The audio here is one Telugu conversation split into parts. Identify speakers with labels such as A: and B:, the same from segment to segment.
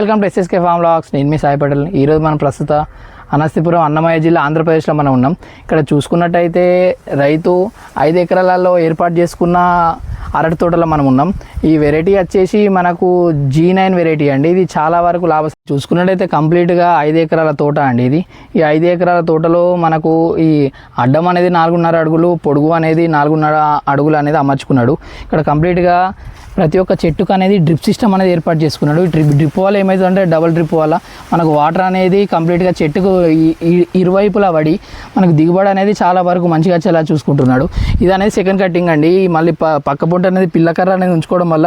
A: Welcome to SSK farm locks నేను మీ సాయి పటేల్. ఈరోజు మనం ప్రస్తుత అనస్తిపురం అన్నమయ్య జిల్లా ఆంధ్రప్రదేశ్లో మనం ఉన్నాం. ఇక్కడ చూసుకున్నట్టయితే రైతు ఐదు ఎకరాలలో ఏర్పాటు చేసుకున్న అరటి తోటలో మనం ఉన్నాం. ఈ వెరైటీ వచ్చేసి మనకు జీ నైన్ వెరైటీ అండి. ఇది చాలా వరకు లాభ చూసుకున్నట్టయితే కంప్లీట్గా ఐదు ఎకరాల తోట అండి ఇది. ఈ ఐదు ఎకరాల తోటలో మనకు ఈ అడ్డం అనేది నాలుగున్నర అడుగులు పొడుగు అనేది నాలుగున్నర అడుగులు అనేది అమర్చుకున్నాడు. ఇక్కడ కంప్లీట్గా ప్రతి ఒక్క చెట్టుకు అనేది డ్రిప్ సిస్టమ్ అనేది ఏర్పాటు చేసుకున్నాడు. డ్రిప్ డ్రిప్ వల్ల ఏమవుతుందంటే డబల్ డ్రిప్ వల్ల మనకు వాటర్ అనేది కంప్లీట్గా చెట్టుకు ఇరువైపులా పడి మనకు దిగుబడి అనేది చాలా వరకు మంచిగా వచ్చేలా చూసుకుంటున్నాడు. ఇది అనేది సెకండ్ కటింగ్ అండి మళ్ళీ ప పక్క పొంట అనేది పిల్లకర్ర అనేది ఉంచుకోవడం వల్ల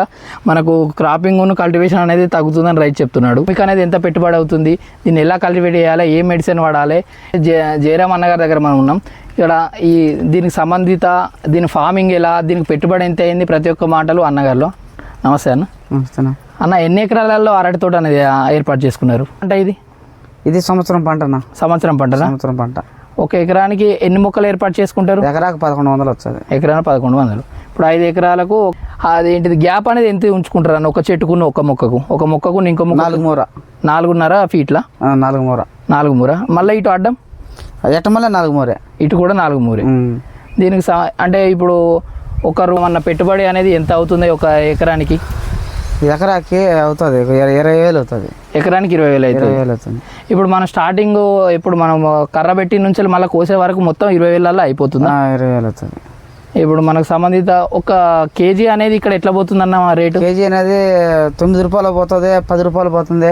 A: మనకు క్రాపింగ్ కల్టివేషన్ అనేది తగ్గుతుందని రైతు చెప్తున్నాడు. మీకు అనేది ఎంత పెట్టుబడి అవుతుంది? దీన్ని ఎలా కల్టివేట్ చేయాలి? ఏ మెడిసిన్ వాడాలి? జే జయరామ్ అన్నగారి దగ్గర మనం ఉన్నాం. ఇక్కడ ఈ దీనికి సంబంధిత దీని ఫార్మింగ్ ఎలా? దీనికి పెట్టుబడి ఎంత అయింది? ప్రతి ఒక్క మాటలు అన్నగారిలో నమస్తే అన్న.
B: వస్తున్నా
A: అన్న. ఎన్ని ఎకరాలలో అరటి తోట అనేది ఏర్పాటు చేసుకున్నారు? అంటే ఇది?
B: ఇది సంవత్సరం పంటనా
A: సంవత్సరం పంటనా?
B: సంవత్సరం పంట.
A: ఒక ఎకరానికి ఎన్ని మొక్కలు ఏర్పాటు చేసుకుంటారు?
B: ఎకరాకు పదకొండు వందలు వస్తుంది.
A: ఎకరాన పదకొండు వందలు. ఇప్పుడు ఐదు ఎకరాలకు అదేంటిది గ్యాప్ అనేది ఎంత ఉంచుకుంటారు అన్న? ఒక చెట్టుకున్న ఒక మొక్కకు. ఒక మొక్కకు ఇంకో మొక్క
B: నాలుగు మూర.
A: నాలుగున్నర ఫీట్ల?
B: నాలుగు మూర.
A: నాలుగు మూర. మళ్ళీ ఇటు అడ్డం?
B: ఎట్ట మళ్ళీ నాలుగు మూరే.
A: ఇటు కూడా నాలుగు మూరే. దీనికి అంటే ఇప్పుడు ఒకరు మన పెట్టుబడి అనేది ఎంత అవుతుంది ఒక ఎకరానికి?
B: ఎకరాకి అవుతుంది ఇరవై వేలు అవుతుంది.
A: ఎకరానికి ఇరవై వేలు
B: ఇరవై
A: అవుతుంది.
B: వేలు అవుతుంది.
A: ఇప్పుడు మనం స్టార్టింగ్ ఇప్పుడు మనం కర్ర పెట్టి నుంచి మళ్ళీ కోసే వరకు మొత్తం ఇరవై వేలలో అయిపోతుంది?
B: ఇరవై వేలు అవుతుంది.
A: ఇప్పుడు మనకు సంబంధిత ఒక కేజీ అనేది ఇక్కడ ఎట్లా పోతుందన్న రేటు?
B: కేజీ అనేది తొమ్మిది రూపాయలు పోతుంది పది రూపాయలు పోతుంది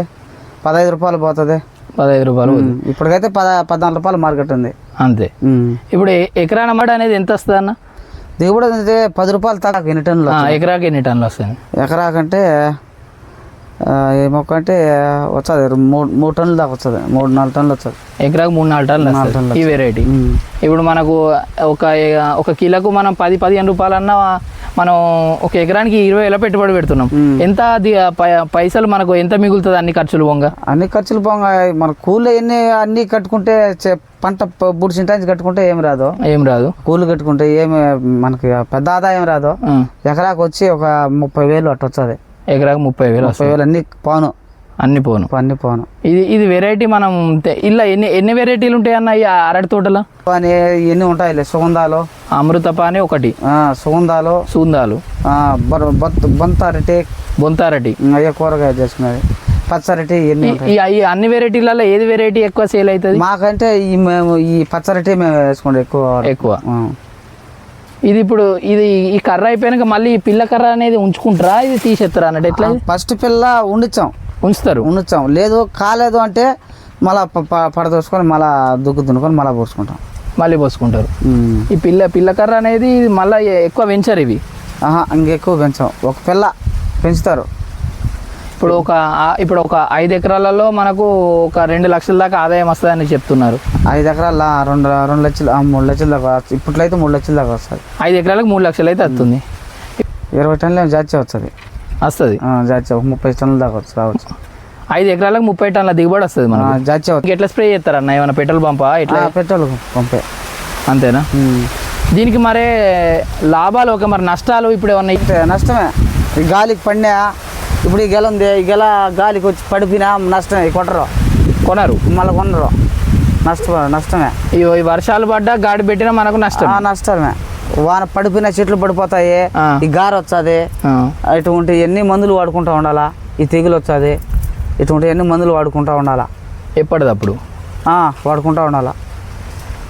B: పదహైదు రూపాయలు పోతుంది.
A: పదహైదు రూపాయలు.
B: ఇప్పటికైతే పద పద్నాలుగు రూపాయలు మార్కెట్ ఉంది.
A: అంతే. ఇప్పుడు ఎకరాన మాట అనేది ఎంత వస్తుంది అన్న
B: దిగుబడి పది రూపాయలు తక్కువ ఎన్ని టన్నులు
A: ఎకరాకి ఎన్ని టన్నులు వస్తుంది?
B: ఎకరాకంటే ఏ మొక్క అంటే వస్తుంది మూడు మూడు టన్నులు దాకా వస్తుంది మూడు నాలుగు టన్నులు వస్తుంది
A: ఎకరాకు మూడు నాలుగు టన్నులు
B: నాలుగు
A: వస్తుంది
B: టన్నులు
A: ఈ వెరైటీ. ఇప్పుడు మనకు ఒక ఒక కిలోకు మనం పది పదిహేను రూపాయలన్నా మనం ఒక ఎకరానికి ఇరవై వేల పెట్టుబడి పెడుతున్నాం. ఎంత పైసలు మనకు ఎంత మిగులుతుంది అన్ని ఖర్చులు పొంగ?
B: అన్ని ఖర్చులు పోగా మన కూలి ఎన్ని అన్ని కట్టుకుంటే పంట బుడి చింటాంచి కట్టుకుంటే ఏం రాదు.
A: ఏం రాదు.
B: కూలి కట్టుకుంటే ఏమి మనకి పెద్ద ఆదాయం రాదు. ఎకరాకు వచ్చి ఒక ముప్పై వేలు అట్ట వచ్చేది
A: ఎకరాకు ముప్పై వేలు
B: ముప్పై వేలు అన్ని పోను.
A: అన్ని పోను.
B: అన్ని పోను.
A: ఇది ఇది వెరైటీ మనం ఇలా ఎన్ని ఎన్ని వెరైటీలు ఉంటాయన్న ఈ అరటి తోటలో?
B: ఎన్ని ఉంటాయి సుగంధాలు.
A: అమృతపాని ఒకటి.
B: ఆ, సుగంధాలు.
A: సూందాలు
B: ఆ, బొర- బొత్త బొంత అరటి.
A: బొంతారటి
B: అయ్యే కూరగాయ చేసుకునేది. పచ్చరటి ఇవన్నీ ఉంటాయి?
A: ఈ అన్ని వెరైటీలలో ఏది వెరైటీ ఎక్కువ సేల్ అవుతుంది?
B: మాకంటే ఈ మేము ఈ పచ్చరటి మేము వేసుకుంటాం ఎక్కువ.
A: ఎక్కువ. ఇది ఇప్పుడు ఇది ఈ కర్ర అయిపోయాక మళ్ళీ ఈ పిల్ల కర్ర అనేది ఉంచుకుంటారా? ఇది తీసేస్తారా అన్నట్టు ఎట్లా?
B: ఫస్ట్ పిల్ల ఉండిచ్చాం.
A: ఉంచుతారు.
B: ఉండిచ్చాం. లేదు కాలేదు అంటే మళ్ళా పడదోసుకొని మళ్ళా దుక్కు దున్నుకొని మళ్ళా పోసుకుంటాం.
A: మళ్ళీ పోసుకుంటారు. ఈ పిల్ల పిల్ల కర్ర అనేది మళ్ళీ ఎక్కువ పెంచరు ఇవి.
B: ఆహా ఇంకెక్కువ పెంచాం. ఒక పిల్ల పెంచుతారు.
A: ఇప్పుడు ఒక ఇప్పుడు ఒక ఐదు ఎకరాలలో మనకు ఒక రెండు లక్షల దాకా ఆదాయం వస్తుందని చెప్తున్నారు.
B: ఐదు ఎకరాల రెండు రెండు లక్షలు మూడు లక్షల దాకా వస్తుంది. ఇప్పట్లో అయితే మూడు లక్షల దాకా వస్తుంది.
A: ఐదు ఎకరాలకు మూడు లక్షలు అయితే వస్తుంది
B: ఇరవై టన్నులు ఏమో జాతి వస్తుంది.
A: వస్తుంది?
B: ఆ, జాతి ఒక ముప్పై టన్నుల దాకా వచ్చు రావచ్చు
A: ఐదు ఎకరాలకు ముప్పై టన్నుల దిగుబడి వస్తుంది
B: జాతి వస్తుంది
A: ఎట్లా స్ప్రే చేస్తారన్న? ఏమైనా పెట్రోల్ పంపా? ఎట్లా?
B: పెట్రోల్ పంపే.
A: అంతేనా. దీనికి మరే లాభాలు ఒక మరి నష్టాలు ఇప్పుడు ఏమన్నా
B: నష్టమే. గాలికి పడినా ఇప్పుడు ఈ గెల ఉంది ఈ గెల గాలికి వచ్చి పడిపోయినా నష్టమే కొట్టరు.
A: కొనరు.
B: మళ్ళీ కొనరు. నష్ట నష్టమే.
A: ఈ ఈ వర్షాలు పడ్డా గాడి పెట్టినా మనకు నష్టం
B: ఆ, నష్టమే. వాన పడిపోయిన చెట్లు పడిపోతాయి. ఈ గారు వచ్చాది. ఇటువంటి ఎన్ని మందులు వాడుకుంటూ ఉండాలా ఈ తెగులు వచ్చాది ఇటువంటి ఎన్ని మందులు వాడుకుంటూ ఉండాలా.
A: ఎప్పటిదప్పుడు?
B: ఆ, వాడుకుంటూ ఉండాలా.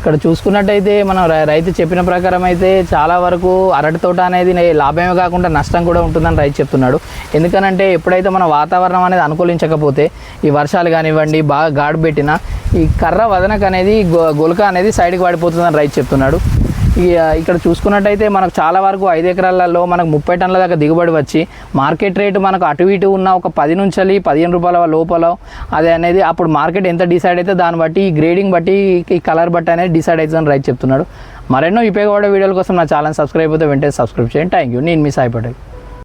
A: ఇక్కడ చూసుకున్నట్టయితే మనం రైతు చెప్పిన ప్రకారం అయితే చాలా వరకు అరటి తోట అనేది లాభమే కాకుండా నష్టం కూడా ఉంటుందని రైతు చెప్తున్నాడు. ఎందుకనంటే ఎప్పుడైతే మన వాతావరణం అనేది అనుకూలించకపోతే ఈ వర్షాలు కానివ్వండి బాగా గాడు పెట్టినా ఈ కర్ర వదనక అనేది గొలక అనేది సైడ్కి పడిపోతుందని రైతు చెప్తున్నాడు. ఇక్కడ చూసుకున్నట్టయితే మనకు చాలా వరకు ఐదు ఎకరాలలో మనకు ముప్పై టన్నుల దాకా దిగుబడి వచ్చి మార్కెట్ రేటు మనకు అటు ఇటు ఉన్న ఒక పది నుంచి పదిహేను రూపాయల లోపల అదే అనేది అప్పుడు మార్కెట్ ఎంత డిసైడ్ అయితే దాన్ని బట్టి ఈ గ్రేడింగ్ బట్టి ఈ కలర్ బట్టి అనేది డిసైడ్ అవుతుందని రైతు చెప్తున్నాడు. మరెన్నో ఉపయోగపడే వీడియోల కోసం నా ఛానల్ సబ్స్క్రైబ్ అయితే వెంటనే సబ్స్క్రైబ్ చేయండి. థ్యాంక్ యూ నేను మీ సాయి